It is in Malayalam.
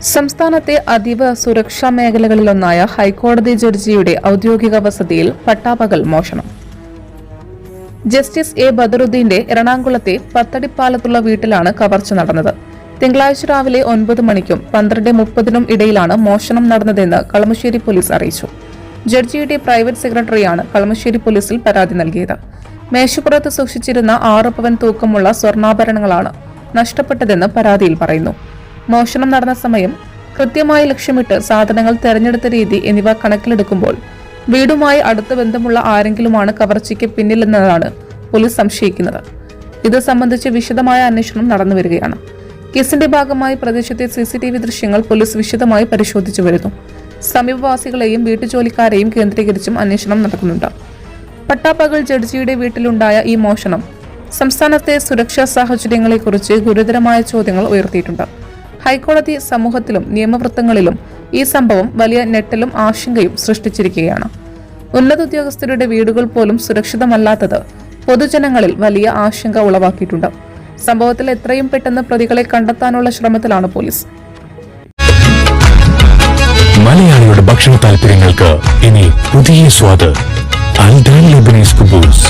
സംസ്ഥാനത്തെ അതീവ സുരക്ഷാ മേഖലകളിലൊന്നായ ഹൈക്കോടതി ജഡ്ജിയുടെ ഔദ്യോഗിക വസതിയിൽ പട്ടാപകൽ മോഷണം. ജസ്റ്റിസ് എ ബദറുദ്ദീന്റെ എറണാകുളത്തെ പത്തടിപ്പാലത്തുള്ള വീട്ടിലാണ് കവർച്ച നടന്നത്. തിങ്കളാഴ്ച രാവിലെ ഒൻപത് മണിക്കും പന്ത്രണ്ട് മുപ്പതിനും ഇടയിലാണ് മോഷണം നടന്നതെന്ന് കളമശ്ശേരി പോലീസ് അറിയിച്ചു. ജഡ്ജിയുടെ പ്രൈവറ്റ് സെക്രട്ടറിയാണ് കളമശ്ശേരി പോലീസിൽ പരാതി നൽകിയത്. മേശപ്പുറത്ത് സൂക്ഷിച്ചിരുന്ന ആറ് പവൻ തൂക്കമുള്ള സ്വർണാഭരണങ്ങളാണ് നഷ്ടപ്പെട്ടതെന്ന് പരാതിയിൽ പറയുന്നു. മോഷണം നടന്ന സമയം കൃത്യമായി ലക്ഷ്യമിട്ട് സാധനങ്ങൾ തെരഞ്ഞെടുത്ത രീതി എന്നിവ കണക്കിലെടുക്കുമ്പോൾ വീടുമായി അടുത്ത ബന്ധമുള്ള ആരെങ്കിലുമാണ് കവർച്ചയ്ക്ക് പിന്നിലെന്നതാണ് പോലീസ് സംശയിക്കുന്നത്. ഇത് സംബന്ധിച്ച് വിശദമായ അന്വേഷണം നടന്നു വരികയാണ്. കേസിന്റെ ഭാഗമായി പ്രദേശത്തെ സി സി ടി വി ദൃശ്യങ്ങൾ പോലീസ് വിശദമായി പരിശോധിച്ചു വരുന്നു. സമീപവാസികളെയും വീട്ടുജോലിക്കാരെയും കേന്ദ്രീകരിച്ചും അന്വേഷണം നടക്കുന്നുണ്ട്. പട്ടാപ്പകൽ ജഡ്ജിയുടെ വീട്ടിലുണ്ടായ ഈ മോഷണം സംസ്ഥാനത്തെ സുരക്ഷാ സാഹചര്യങ്ങളെക്കുറിച്ച് ഗുരുതരമായ ചോദ്യങ്ങൾ ഉയർത്തിയിട്ടുണ്ട്. ഹൈക്കോടതി സമൂഹത്തിലും നിയമവൃത്തങ്ങളിലും ഈ സംഭവം വലിയ ഞെട്ടലും ആശങ്കയും സൃഷ്ടിച്ചിരിക്കുകയാണ്. ഉന്നത ഉദ്യോഗസ്ഥരുടെ വീടുകൾ പോലും സുരക്ഷിതമല്ലാത്തത് പൊതുജനങ്ങളിൽ വലിയ ആശങ്ക ഉളവാക്കിയിട്ടുണ്ട്. സംഭവത്തിൽ എത്രയും പെട്ടെന്ന് പ്രതികളെ കണ്ടെത്താനുള്ള ശ്രമത്തിലാണ് പോലീസ്. മലയാളിയുടെ ഭക്ഷണ താല്പര്യങ്ങൾക്ക് ഇനി പുതിയ സ്വാദ്. അൽദാൻ ലബനീസ് കുബൂസ്.